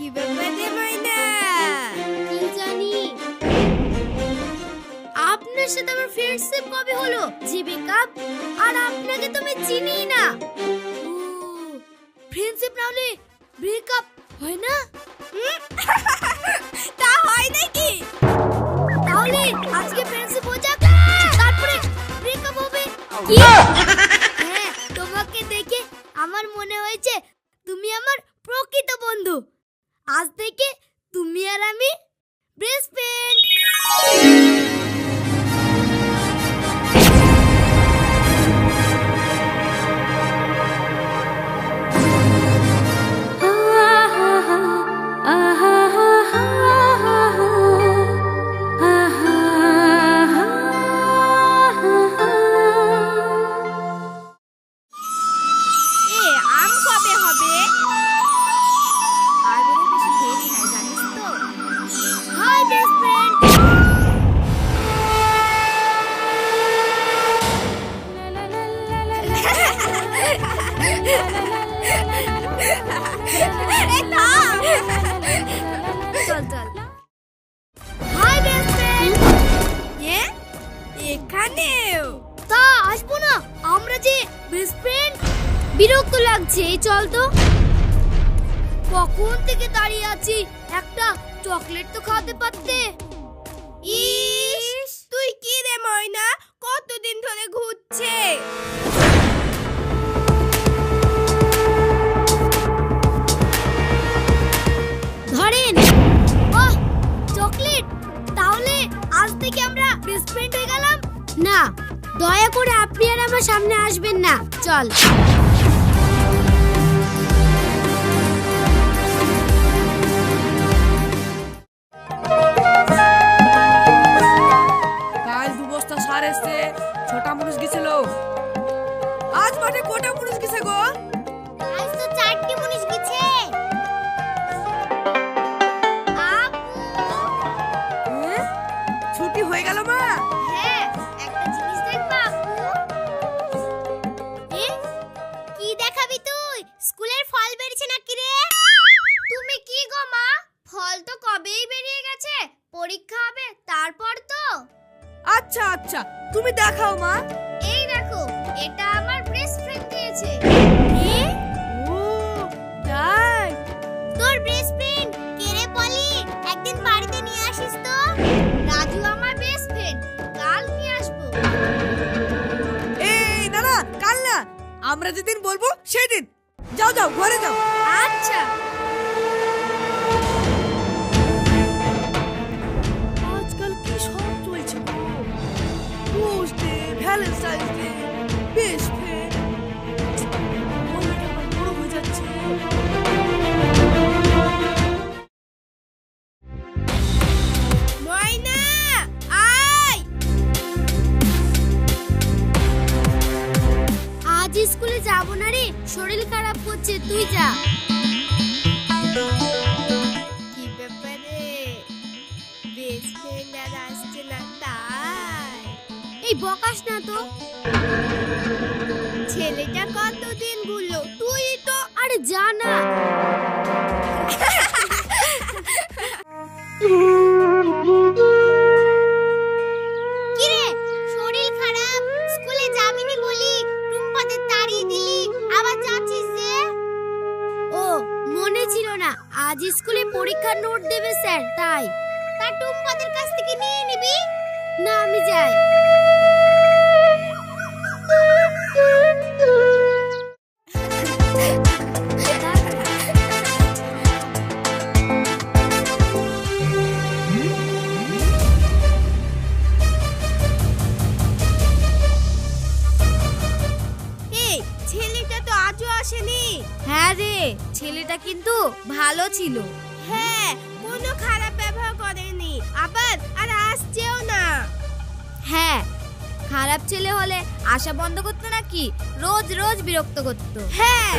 কি ব্যাপার রে ময়না? কি জানি? আপনার সাথে আমার ফ্রেন্ডশিপ কবে হলো? ব্রেকআপ আর আপনাকে তো আমি চিনি না। ফ্রেন্ডশিপ না হলে ব্রেকআপ হয় না? তা হয় নাকি? তাহলে আজকে ফ্রেন্ডশিপ হয়ে যাক। তারপরে ব্রেকআপ হবে। কি? হ্যাঁ তোমাকে দেখে আমার মনে হয়েছে তুমি আমার প্রকৃত বন্ধু। আজ থেকে তুমি আর আমি বেস্ট চল তা, আসব না। আমরা যে বেস্ট বিরক্ত লাগছে, এই চল তো। কখন থেকে দাঁড়িয়ে আছি? একটা চকলেট তো খাওয়াতে পারতে। না তুমি দেখাও মা। এই দেখো এটা আমার বেস্ট ফ্রেন্ড দিয়েছে। কি ও তাই? তোর বেস্ট ফ্রেন্ড কেরে বলি? একদিন বাড়িতে নিয়ে আসিস তো? রাজু আমার বেস্ট ফ্রেন্ড কাল নিয়ে আসব। এই না কাল না। আমরা যেদিন বলব সেদিন যাও যাও ঘরে যাও। আচ্ছা। ডে এই বকাস না তো। ছেলেটা কতদিন ঘুরলো তুই তো আরে যা না কিরে, শরীর খারাপ? স্কুলে যাবিনি বলি টুম্পাদের তাড়িয়ে দিলি, আবার যাচ্ছিস যে? ও, মনে ছিল না, আজ স্কুলে পরীক্ষার নোট দেবে স্যার, তাই। তা টুম্পাদের কাছ থেকে নিয়ে নিবি? না, আমি যাই। ছেলেটা তো আজও আসেনি। হ্যাঁ রে ছেলেটা কিন্তু ভালো ছিল। হ্যাঁ কোনো খারাপ ব্যবহার করেনি। আবার আর আসছেও না। হ্যাঁ খারাপ ছেলে হলে আশা বন্ধ করতো নাকি? রোজ রোজ বিরক্ত করতো। হ্যাঁ।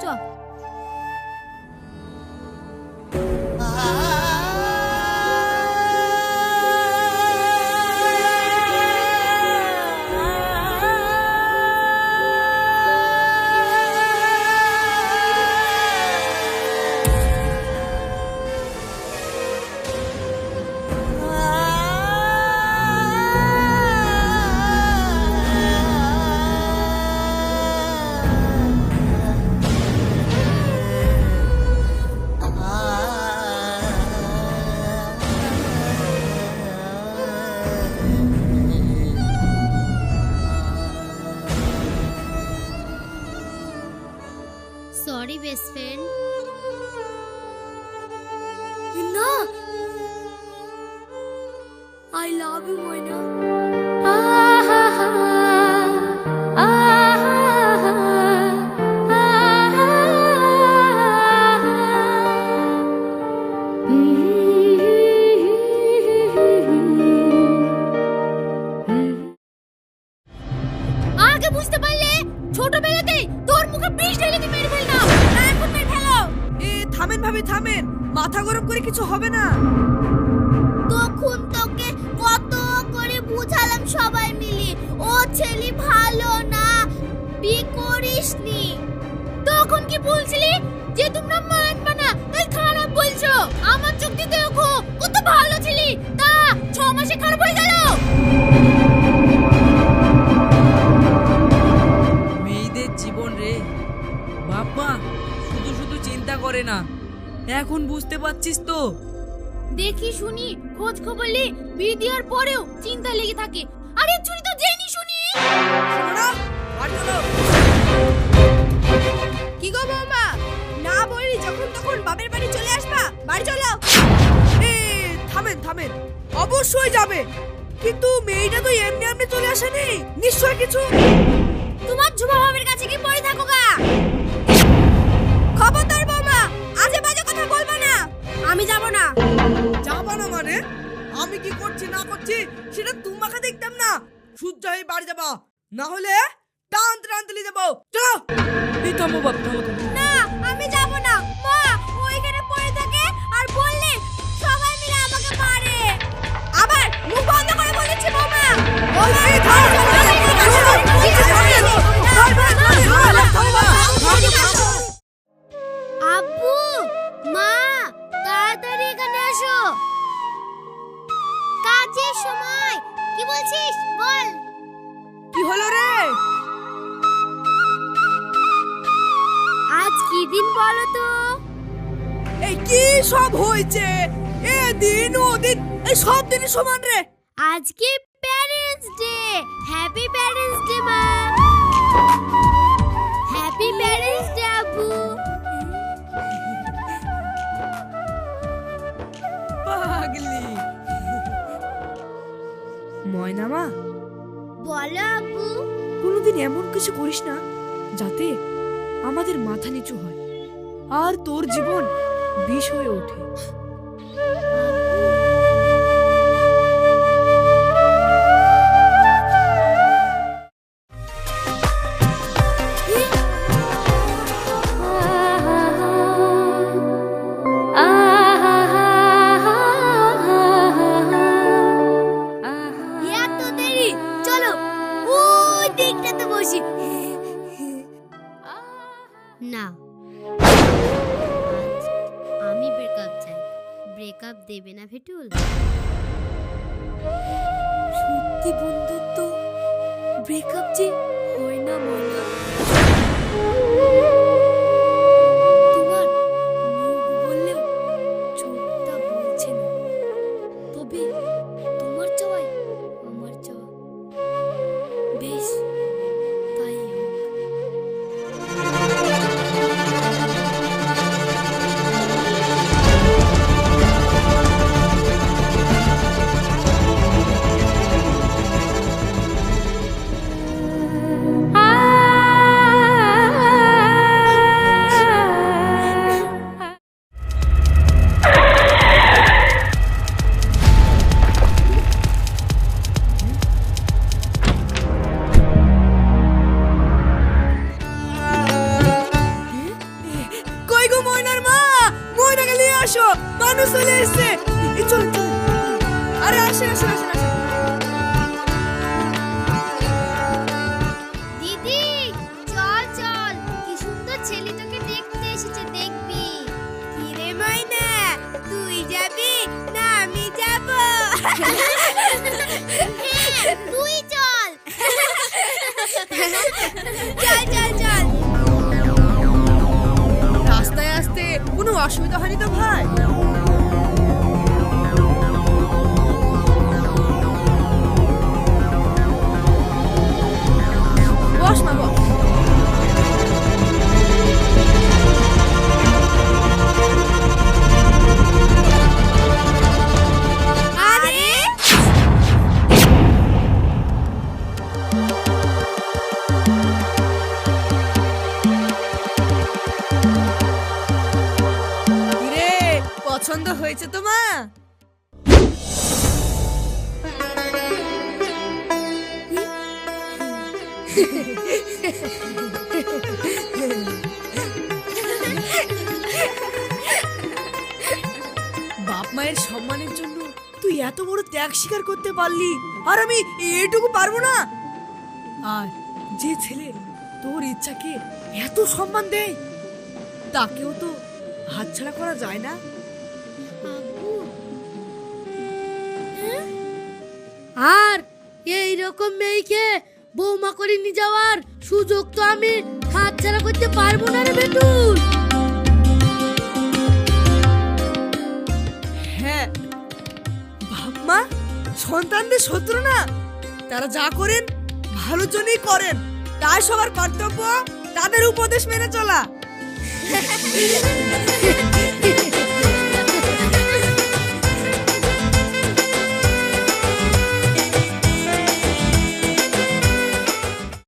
쭈 어, আগে বুঝতে পারলে? ছোটবেলাতেই তোর মুখে বিষ ঢেলে দিয়ে মেরে ফেললাম না এখন মেরে ফেলো। এ থামেন ভাবি থামেন। মাথা গরম করে কিছু হবে না। তখন তোকে কত করে বুঝালাম সবাই মিলে। ও ছেলে ভালো না বি করিসনি। তখন কি বলছিলি যে তোমরা মানবে না তাই খারাপ বলছো। আমার চোখ দিয়ে দেখো কত ভালো ছিলি। তা ছ মাসে খারাপ হয়ে গেল? করে না। এখন বুঝতে পারছিস তো? দেখি শুনি খোঁজ খবর লি বিয়ে দেওয়ার পরেও চিন্তা লেগে থাকে। আরে চুরি তো জেনি শুনি। কি গো বৌমা? না বলি যখন তখন বাপের বাড়ি চলে আসবা? বাড়ি চলো এ থামেন থামেন। অবশ্যই যাবে। কিন্তু মেয়েটা তো এমনি এমনি চলে আসেনি। নিশ্চয় কিছু সেটা তোমাকে দেখতাম না। সূর্য হয়ে বাড়ি যাবা। না হলে টানতে টানতে নিয়ে যাব। চলো। এই থামো বাপ থামো থামো। না আমি যাব না। মা ও পড়ে থাকে আর বললে সবাই মিলে আমাকে মারে। আবার মুখ বন্ধ করে বলেছি বলছিস? বল। কি হলো রে? আজ কি দিন বলো তো? এই কি সব হয়েছে? এ দিন ও দিন এই সব দিনই সমান রে। আজকে parents day happy parents day মা। যাতে আমাদের মাথা নিচু হয় আর তোর জীবন বিষ হয়ে ওঠে। না। আমি ব্রেকআপ চাই। ব্রেকআপ দেবে না ভেটুল? সত্যি বন্ধুত্ব? ব্রেকআপ যে হয় না ময়না তুই চল চল রাস্তায় আসতে কোনো অসুবিধা হয়নি তো ভাই? হয়েছে তো, মা? বাপ মায়ের সম্মানের জন্য তুই এত বড় ত্যাগ স্বীকার করতে পারলি, আর আমি এটুকু পারব না। আর যে ছেলে তোর ইচ্ছাকে এত সম্মান দেয়, তাকেও তো হাতছাড়া করা যায় না? আর এই রকম মেয়েকে বৌমা করে নিয়ে যাওয়ার সুযোগ তো আমি হাতছাড়া করতে পারব না রে বেটুল হ্যাঁ বাপ মা সন্তানদের শত্রু না। তারা যা করেন ভালোর জন্যই করেন। তাই সবার কর্তব্য তাদের উপদেশ মেনে চলা।